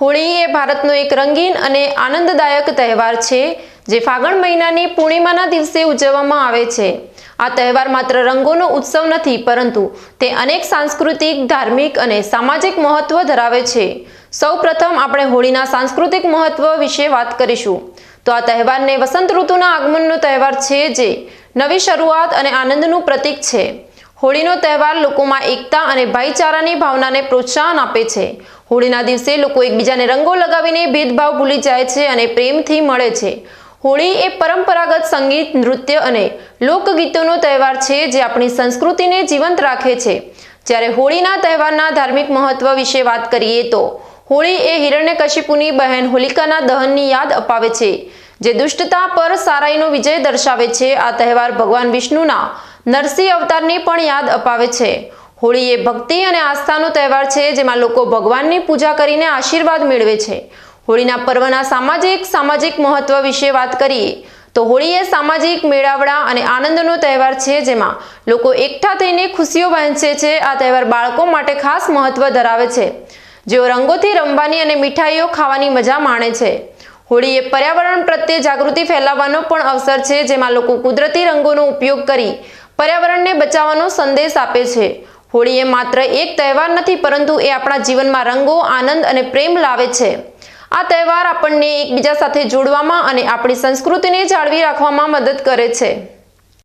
હોળી એ ભારતનો એક રંગીન અને આનંદદાયક તહેવાર છે, જે ફાગણ મહિનાની પૂર્ણિમાના દિવસે ઉજવવામાં આવે છે. આ તહેવાર માત્ર રંગોનો ઉત્સવ નથી, પરંતુ તે અનેક સાંસ્કૃતિક, ધાર્મિક અને સામાજિક મહત્વ ધરાવે છે. સૌપ્રથમ આપણે હોળીના સાંસ્કૃતિક મહત્વ વિશે વાત કરીશું. તો આ તહેવારને વસંત ઋતુના આગમનનો તહેવાર છે, જે નવી શરૂઆત અને આનંદનું પ્રતીક છે. હોળીનો તહેવાર લોકોમાં એકતા અને ભાઈચારાની ભાવનાને પ્રોત્સાહન આપે છે. હોળીના દિવસે લોકો એકબીજાને રંગો લગાવીને ભેદભાવ ભૂલી જાય છે અને પ્રેમથી મળે છે. હોળી એ પરંપરાગત સંગીત, નૃત્ય અને લોકગીતોનો તહેવાર છે જે આપણી સંસ્કૃતિને જીવંત રાખે છે. જ્યારે હોળીના તહેવારના ધાર્મિક મહત્વ વિશે વાત કરીએ તો, હોળી એ હિરણ્યકશિપુની બહેન હોલિકાના દહનની યાદ અપાવે છે, જે દુષ્ટતા પર સારાઈનો વિજય દર્શાવે છે. આ તહેવાર ભગવાન વિષ્ણુના નરસિંહ અવતારની પણ યાદ અપાવે છે. હોળી એ ભક્તિ અને આસ્થાનો તહેવાર છે, જેમાં લોકો ભગવાનની પૂજા કરીને આશીર્વાદ મેળવે છે. હોળીના પર્વના સામાજિક સામાજિક મહત્વ વિશે વાત કરીએ, તો હોળી એ સામાજિક મેળાવડા અને આનંદનો તહેવાર છે, જેમાં લોકો એકઠા થઈને ખુશીઓ વહેંચે છે. આ તહેવાર બાળકો માટે ખાસ મહત્વ ધરાવે છે. જેઓ રંગોથી રમવાની અને મીઠાઈઓ ખાવાની મજા માણે છે. હોળી એ પર્યાવરણ પ્રત્યે જાગૃતિ ફેલાવવાનો પણ અવસર છે, જેમાં લોકો કુદરતી રંગોનો ઉપયોગ કરી પર્યાવરણને બચાવવાનો સંદેશ આપે છે. હોળી એ માત્ર એક તહેવાર નથી, પરંતુ એ આપણા જીવનમાં રંગો, આનંદ અને પ્રેમ લાવે છે. આ તહેવાર આપણને એકબીજા સાથે જોડવામાં અને આપણી સંસ્કૃતિને જાળવી રાખવામાં મદદ કરે છે.